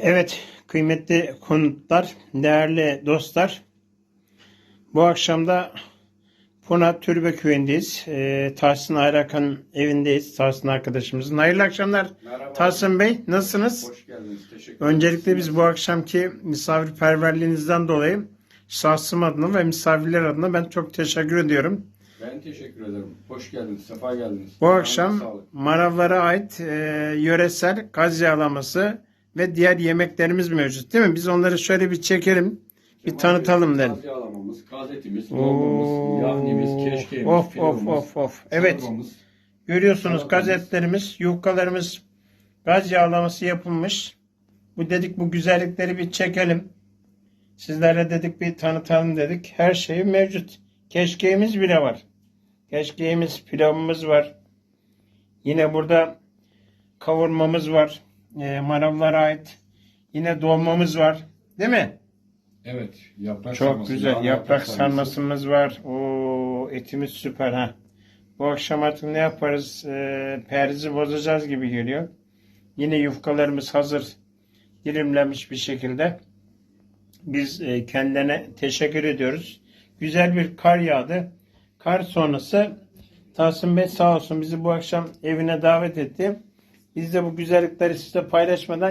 Evet, kıymetli konuklar, değerli dostlar. Bu akşam da Puna Türbe Köyü'ndeyiz. Ee, Tahsin Ayrakan evindeyiz. Tahsin arkadaşımızın. Hayırlı akşamlar Merhaba. Tahsin Bey. Nasılsınız? Hoş geldiniz. Teşekkür ederim. Öncelikle biz bu akşamki misafirperverliğinizden dolayı şahsım adına ve misafirler adına ben çok teşekkür ediyorum. Ben teşekkür ederim. Hoş geldiniz. Sefa geldiniz. Bu akşam. Maravlara ait e, yöresel gaz yağlaması ve diğer yemeklerimiz mevcut değil mi? Biz onları şöyle bir çekelim. Bir tanıtalım. Kaz yağlamamız, kaz etimiz, Oo, dolmamız, yahnimiz, keşkeğimiz, Of of pilavımız, of of. Evet. çorbamız. Görüyorsunuz Salatamız. gazetlerimiz, yufkalarımız gaz yağlaması yapılmış. Bu dedik bu güzellikleri bir çekelim. Sizlere dedik bir tanıtalım dedik. Her şey mevcut. Keşkeğimiz bile var. Keşkeğimiz, pilavımız var. Yine burada kavurmamız var. E, manavlara ait. Yine dolmamız var. Değil mi? Evet. Yaprak Çok sarması, güzel. yağlı Yaprak sarmasımız var. O etimiz süper ha. Bu akşam artık ne yaparız? Ee, perzi bozacağız gibi geliyor. Yine yufkalarımız hazır. Dilimlenmiş bir şekilde. Biz e, kendilerine teşekkür ediyoruz. Güzel bir kar yağdı. Kar sonrası Tahsin Bey sağ olsun bizi bu akşam evine davet etti. Biz de bu güzellikleri size paylaşmadan